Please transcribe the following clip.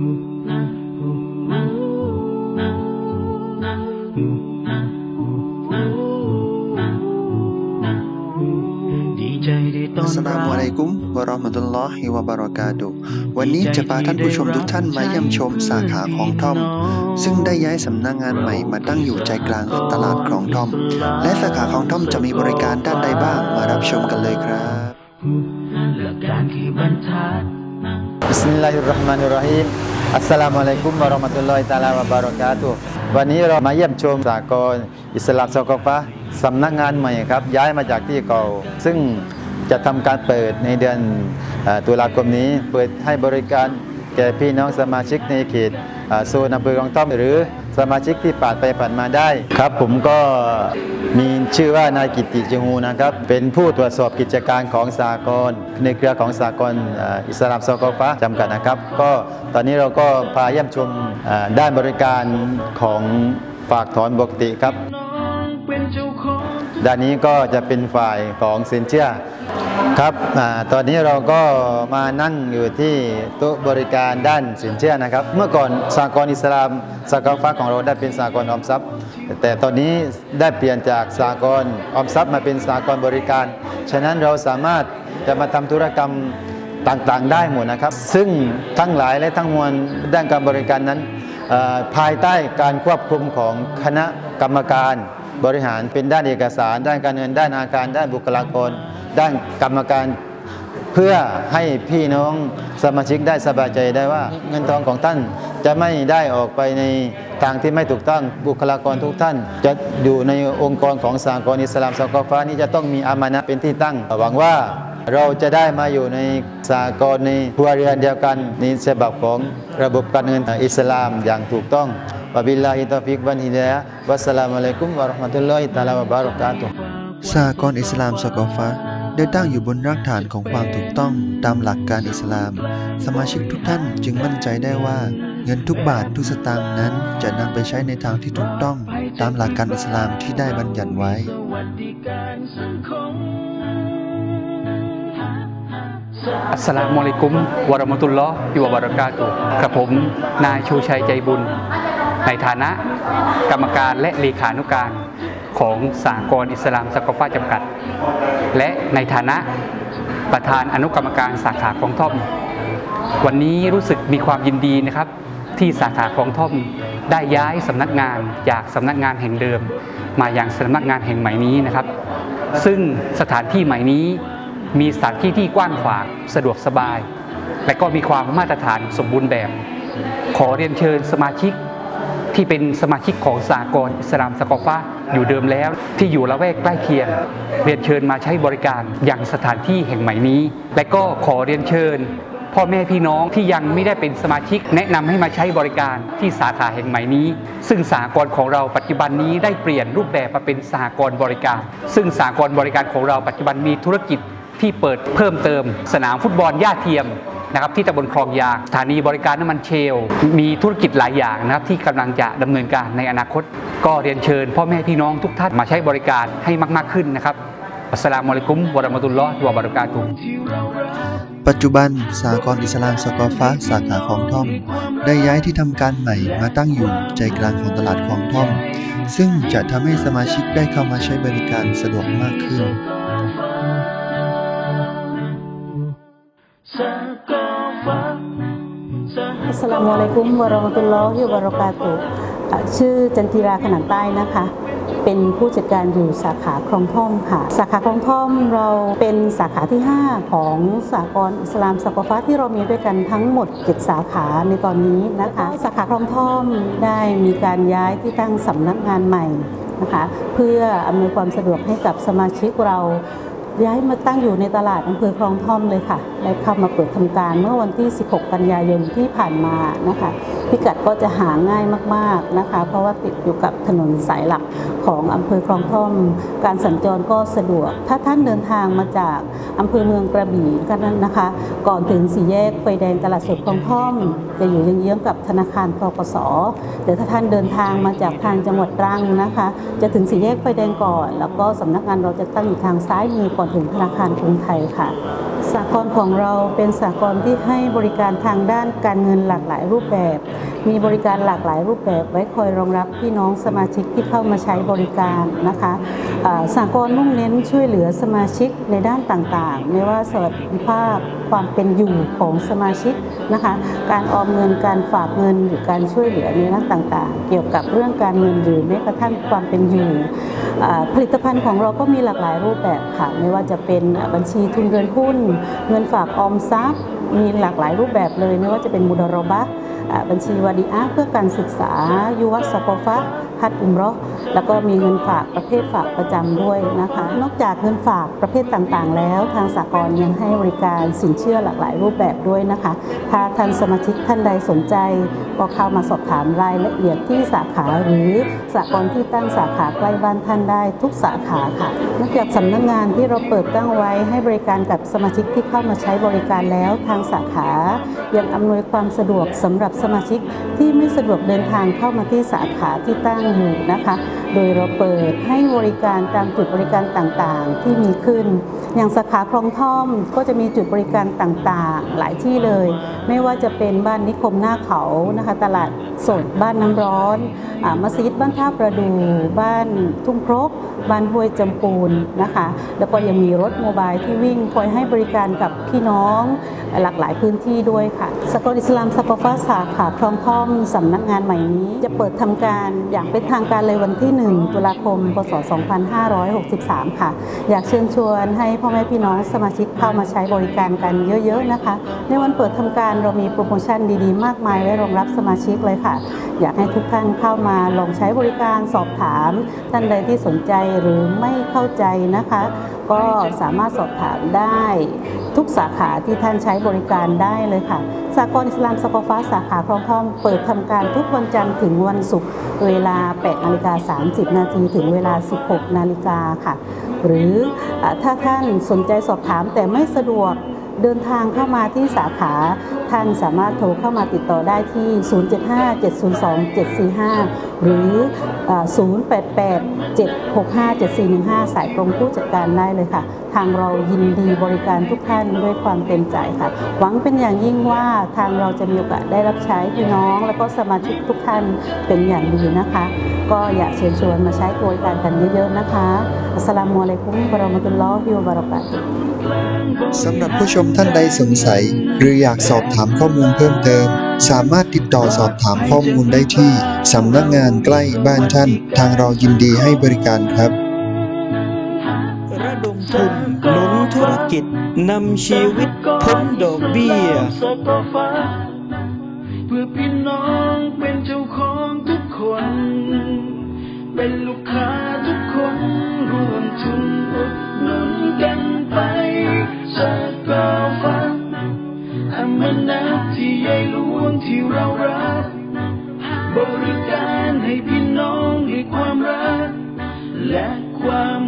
สสรัลามุอะลัยกุมวะราะห์มะตุลลอฮิวะบะเราะกาตุวันนี้จะพาท่านผู้ชมทุกท่านมาเยี่ยมชมสาขาของทอม ซึ่งได้ย้ายสำนักงานใหม่มาตั้งอยู่ใจกลางตลาดคลองทอม และสาขาของทอมจะมีบริการด้านใดบ้างมารับชมกันเลยครับหลักการคือบรรทัด Bismillahirrahmanirrahim Assalamualaikum warahmatullahi taala wabarakatuh วันนี้เรามาเยี่ยมชมสากลอิสลามสกอฟะสำนักงานใหม่ครับ ย้ายมาจากที่เก่า ซึ่งจะทำการเปิดในเดือนเอ่อตุลาคมนี้ เปิดให้บริการแก่พี่น้องสมาชิกในเขตเอ่อโซนอำเภอคลองต้อมหรือ สมาชิกที่ผ่านไปผ่านมาได้ครับ ผมก็มีชื่อว่านายกิติจงูนะครับ เป็นผู้ตรวจสอบกิจการของสากลในเครือของสากลอ,อิสลามสกอฟะจำกัดนะครับ ก็ตอนนี้เราก็พาเยี่ยมชมด้านบริการของฝากถอนปกติครับ ด้านนี้ก็จะเป็นฝ่ายของสินเชื่อครับอตอนนี้เราก็มานั่งอยู่ที่โต๊ะบริการด้านสินเชื่อนะครับ เมื่อก่อนสากลอิสลามสากลฟ้าของเราได้เป็นสากลออมทรัพย์ แต่ตอนนี้ได้เปลี่ยนจากสากลออมทรัพย์มาเป็นสากลบริการ ฉะนั้นเราสามารถจะมาทำธุรกรรมต่างๆ ได้หมดนะครับ ซึ่งทั้งหลายและทั้งมวลด้านการบริการนั้นภายใต้การควบคุมของคณะกรรมการ บริหารเป็นด้านเอกสาร ด้านการเงินด้านอาการ ด้านบุคลากร ด้านกรรมการเพื่อให้พี่น้องสมาชิกได้สบายใจได้ว่าเงินทองของท่านจะไม่ได้ออกไปในทางที่ไม่ถูกต้องบุคลากรทุกท่าน จะอยู่ในองค์กรของสากลอิสลามสากลฟ้านี้จะต้องมีอามานะเป็นที่ตั้งหวังว่าเราจะได้มาอยู่ในสากลในครัวเรือนเดียวกันในฉบับของระบบการเงินอิสลามอย่างถูกต้อง วะบิลลาฮิตอฟิกวันฮิดายะฮ์วัสสลามุอะลัยกุมวะเราะห์มะตุลลอฮิตะอาลาวะบารอกาตุฮ์สากลอิสลามสกอฟะได้ตั้งอยู่บนรากฐานของความถูกต้องตามหลักการอิสลาม สมาชิกทุกท่านจึงมั่นใจได้ว่า เงินทุกบาททุกสตางค์นั้นจะนำไปใช้ในทางที่ถูกต้องตามหลักการอิสลามที่ได้บัญญัติไว้สวัสดิการสังคมอัสสลามุอะลัยกุมวะเราะมะตุลลอฮ์วะบารากาตุฮ์กระผม นายชูชัยใจบุญ ในฐานะกรรมการและเลขานุการของสากลอิสลามสกอฟ้าจำกัด และในฐานะประธานอนุกรรมการสาขาของท่อม วันนี้รู้สึกมีความยินดีนะครับ ที่สาขาของท่อมได้ย้ายสำนักงานจากสำนักงานแห่งเดิม มาอย่างสำนักงานแห่งใหม่นี้นะครับ ซึ่งสถานที่ใหม่นี้มีสถานที่ที่กว้างขวางสะดวกสบาย และก็มีความมาตรฐานสมบูรณ์แบบ ขอเรียนเชิญสมาชิก ที่เป็นสมาชิกของสากลอิสลามสกอฟ้าอยู่เดิมแล้ว ที่อยู่ละแวกใกล้เคียง เรียนเชิญมาใช้บริการอย่างสถานที่แห่งใหม่นี้ และก็ขอเรียนเชิญพ่อแม่พี่น้องที่ยังไม่ได้เป็นสมาชิกแนะนำให้มาใช้บริการที่สาขาแห่งใหม่นี้ ซึ่งสากลของเราปัจจุบันนี้ได้เปลี่ยนรูปแบบมาเป็นสากลบริการ ซึ่งสากลบริการของเราปัจจุบันมีธุรกิจที่เปิดเพิ่มเติม สนามฟุตบอลหญ้าเทียม นะครับที่ตำบลคลองยางสถานีบริการน้ำมันเชล มีธุรกิจหลายอย่างนะครับที่กำลังจะดำเนินการในอนาคต ก็เรียนเชิญ พ่อแม่พี่น้องทุกท่านมาใช้บริการให้มาก ๆขึ้นนะครับอัสสลามุอะลัยกุมวะเราะมะตุลลอฮ์วะบารากาตุฮ์ปัจจุบันสากลอิสลามสกอฟะสาขาของท่อม ได้ย้ายที่ทำการใหม่มาตั้งอยู่ใจกลางของตลาดของท่อม ซึ่งจะทำให้สมาชิกได้เข้ามาใช้บริการสะดวกมากขึ้น สลามุอะลัยกุมวะราะมตุลลอฮิวะบารอกาตุชื่อจันทีราขนานใต้นะคะ เป็นผู้จัดการอยู่สาขาคลองท่อมค่ะ สาขาคลองท่อมเราเป็นสาขาที่ 5 ของสากลอิสลามสกฟ้าที่เรามีด้วยกันทั้งหมด7สาขาในตอนนี้นะคะ สาขาคลองท่อมได้มีการย้ายที่ตั้งสำนักงานใหม่นะคะ เพื่ออำนวยความสะดวกให้กับสมาชิกเรา ย้ายมาตั้งอยู่ในตลาดอำเภอคลองท่อมเลยค่ะ ได้เข้ามาเปิดทำการเมื่อวันที่ 16 กันยายนที่ผ่านมานะคะ พิกัดก็จะหาง่ายมากๆนะคะ เพราะว่าติดอยู่กับถนนสายหลักของอำเภอคลองท่อม การสัญจรก็สะดวก ถ้าท่านเดินทางมาจากอำเภอเมืองกระบี่ก็นั้นนะคะ ก่อนถึงสี่แยกไฟแดงตลาดสดคลองท่อม จะอยู่ยงเยื้องกับธนาคารทกสเดี๋ยวถ้าท่านเดินทางมาจากทางจังหวัดตรังนะคะ จะถึงสี่แยกไฟแดงก่อน แล้วก็สำนักงานเราจะตั้งอยู่ทางซ้ายมือก่อนถึงธนาคารกรุงไทยค่ะ สากลของเราเป็นสากลที่ให้บริการทางด้านการเงินหลากหลายรูปแบบ มีบริการหลากหลายรูปแบบไว้คอยรองรับพี่น้องสมาชิกที่เข้ามาใช้บริการนะคะสากลมุ่งเน้นช่วยเหลือสมาชิกในด้านต่างๆ ไม่ว่าสวัสดิภาพ ความเป็นอยู่ของสมาชิกนะคะ การออมเงินการฝากเงินหรือการช่วยเหลือในด้านต่างๆ เกี่ยวกับเรื่องการเงินหรือแม้กระทั่งความเป็นอยู่ผลิตภัณฑ์ของเราก็มีหลากหลายรูปแบบค่ะไม่ว่าจะเป็นบัญชีทุนเงินหุ้น เงินฝากออมทรัพย์มีหลากหลายรูปแบบเลย ไม่ว่าจะเป็นมุดารบะบัญชีวาดีอาเพื่อการศึกษายุวัสกฟะ ฮัดอุมรอแล้วก็มีเงินฝากประเภทฝากประจำด้วยนะคะ นอกจากเงินฝากประเภทต่างๆ แล้ว ทางสากลยังให้บริการสินเชื่อหลากหลายรูปแบบด้วยนะคะ ถ้าท่านสมาชิกท่านใดสนใจ ก็เข้ามาสอบถามรายละเอียดที่สาขาหรือสากลที่ตั้งสาขาใกล้บ้านท่านได้ทุกสาขาค่ะ นอกจากสำนักงานที่เราเปิดตั้งไว้ให้บริการกับสมาชิกที่เข้ามาใช้บริการแล้วทางสาขา ยังอำนวยความสะดวกสำหรับสมาชิกที่ไม่สะดวกเดินทางเข้ามาที่สาขาที่ตั้งอยู่นะคะ โดยเราเปิดให้บริการตามจุดบริการต่างๆ ที่มีขึ้น อย่างสาขาคลองท่อมก็จะมีจุดบริการต่างๆ หลายที่เลย ไม่ว่าจะเป็นบ้านนิคมหน้าเขานะคะ ตลาดสดบ้านน้ำร้อนอมัสยิดบ้านท่าประดู บ้านทุ่งครกบ้านห้วยจำปูนนะคะ แล้วก็ยังมีรถโมบายที่วิ่งคอยให้บริการกับพี่น้องหลากหลายพื้นที่ด้วยค่ะสกอตอิสลามสกอฟ้าสาขาคลองท่อมสำนักงานใหม่นี้ จะเปิดทำการอย่างเป็นทางการเลยวันที่ 1 ตุลาคม พศ 2563 ค่ะ อยากเชิญชวนให้พ่อแม่พี่น้องสมาชิกเข้ามาใช้บริการกันเยอะๆนะคะ ในวันเปิดทำการเรามีโปรโมชั่นดีๆ มากมายไว้รองรับสมาชิกเลยค่ะ อยากให้ทุกท่านเข้ามาลองใช้บริการสอบถาม ท่านใดที่สนใจหรือไม่เข้าใจนะคะ ก็สามารถสอบถามได้ทุกสาขาที่ท่านใช้บริการได้เลยค่ะ สากลอิสลามสกอฟ้าสาขาคลองท่อมเปิดทำการทุกวันจันทร์ถึงวันศุกร์เวลา8นาฬิกา30 นาทีถึงเวลา 16 นาฬิกาค่ะ หรือถ้าท่านสนใจสอบถามแต่ไม่สะดวก เดินทางเข้ามาที่สาขาท่านสามารถโทรเข้ามาติดต่อได้ที่ 075-702-745 หรือ 088-765-7415 สายตรงผู้จัดการได้เลยค่ะ ทางเรายินดีบริการทุกท่านด้วยความเต็มใจค่ะ หวังเป็นอย่างยิ่งว่าทางเราจะมีโอกาสได้รับใช้พี่น้อง และก็สมาชิกทุกท่านเป็นอย่างดีนะคะ ก็อยากเชิญชวนมาใช้บริการกันเยอะๆนะคะอัสสลามุอะลัยกุมวะเราะมตุลลอฮิวบะเราะกาตุสำหรับผู้ชมท่านใดสงสัย หรืออยากสอบถามข้อมูลเพิ่มเติม สามารถติดต่อสอบถามข้อมูลได้ที่สำนักงานใกล้บ้านท่าน ทางเรายินดีให้บริการครับระดมทุนหนุนธุรกิจนำชีวิตพ้นดอกเบี้ยสกอฟ้าเพื่อพี่น้องเป็นเจ้าของทุกคน เป็นลูกค้า ที่เรารัก บริการให้พี่น้องด้ความรัก และความ